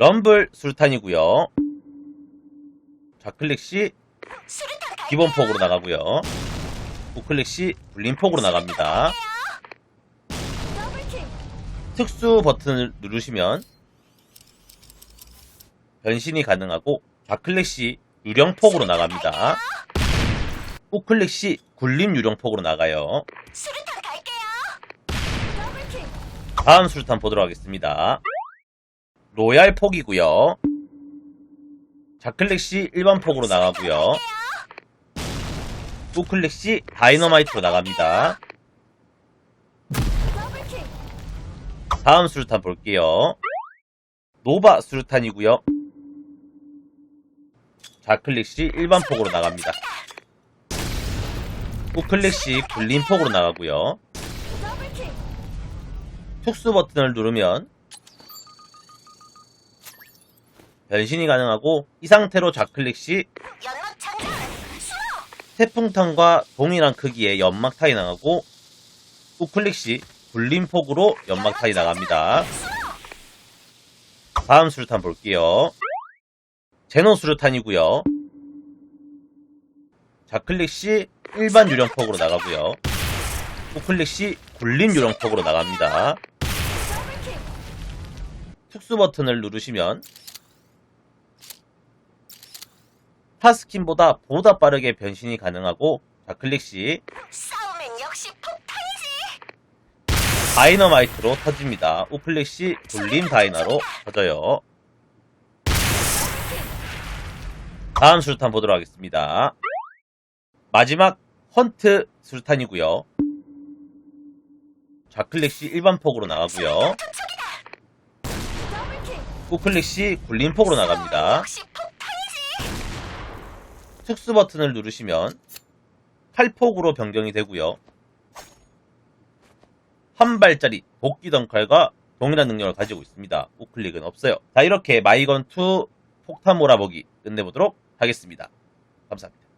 럼블 술탄이고요. 좌클릭 시 기본 폭으로 나가고요. 우클릭 시 불린 폭으로 나갑니다. 특수 버튼을 누르시면 변신이 가능하고 좌클릭 시 유령 폭으로 나갑니다. 우클릭 시 굴림 유령 폭으로 나가요. 다음 수류탄 보도록 하겠습니다. 로얄 폭이고요. 좌클릭 시 일반 폭으로 나가고요. 우클릭 시 다이너마이트로 나갑니다. 다음 수류탄 볼게요. 노바 수류탄이고요. 좌클릭 시 일반 폭으로 나갑니다. 우클릭 시 굴림 폭으로 나가고요. 특수 버튼을 누르면 변신이 가능하고 이 상태로 좌클릭 시. 태풍탄과 동일한 크기의 연막 타이 나가고 우클릭 시 굴림 폭으로 연막 타이 나갑니다. 다음 수류탄 볼게요. 제노 수류탄이고요. 좌클릭 시 일반 유령폭으로 나가고요. 우클릭 시 굴림 유령폭으로 나갑니다. 특수 버튼을 누르시면 타스킨보다 보다 빠르게 변신이 가능하고 좌클릭 시 싸우면 역시 폭탄이지. 다이너마이트로 터집니다. 우클릭 시 굴림 다이나로 터져요. 다음 수류탄 보도록 하겠습니다. 마지막 헌트 수류탄이고요. 좌클릭 시 일반 폭으로 나가고요. 우클릭 시 굴림 폭으로 나갑니다. 특수 버튼을 누르시면 칼폭으로 변경이 되고요. 한 발짜리 복귀 덩칼과 동일한 능력을 가지고 있습니다. 우클릭은 없어요. 자 이렇게 마이건2 폭탄 몰아보기 끝내보도록 하겠습니다. 감사합니다.